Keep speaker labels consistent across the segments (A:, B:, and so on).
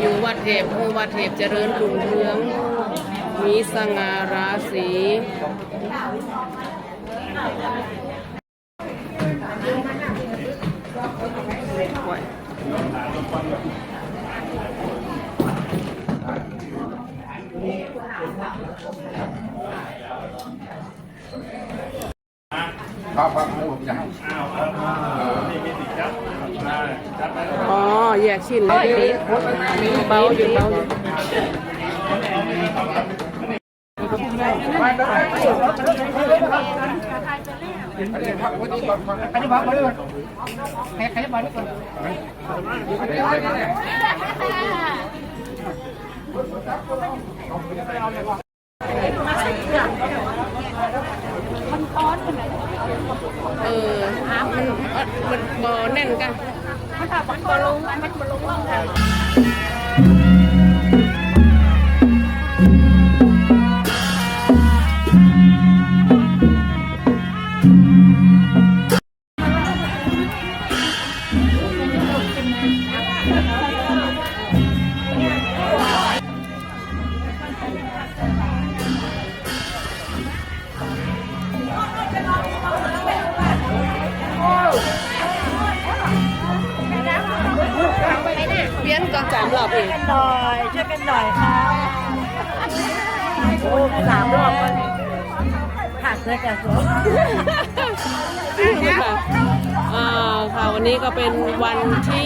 A: อยู่วัดเทพคือวัดเทพเจริญรุ่งเรือง มีสง่าราศี
B: ครับครับผมจะ
A: อ๋อแยกชิ้นเลยดิเบาอยู่เบาอยู่
B: อันนี้พักวันนี้ก่อนก่อน
C: ใครจะบอกมาด้วยใครใครจะบอกด้วย
A: เออมันมันบอแน่นกัน เปลี่ยนก่อนสามรอบเอง
C: หน่อยช่วยกันหน่อยค่ะโอ้สามรอบก็ขาดเลยกันสว
A: ค่ะอ่าค่ะวันนี้ก็เป็นวันที่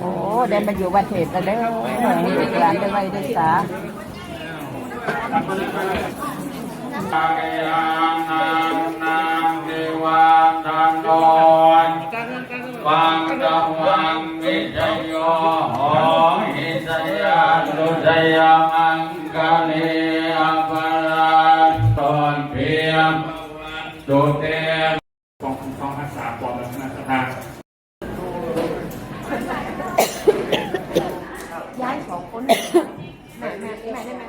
C: โอ้เดินมาอยู่วันเทพกันแล้วมีหลานได้ไว้ได้สา
B: ปาเกยังนางนางเทวาทันโดนปังดาวังวิจโยโหหิสยานุสยามังกาลีอภรันตอนเพียงสุเต
D: แหม่แหม่
A: แหม่ได้ไหม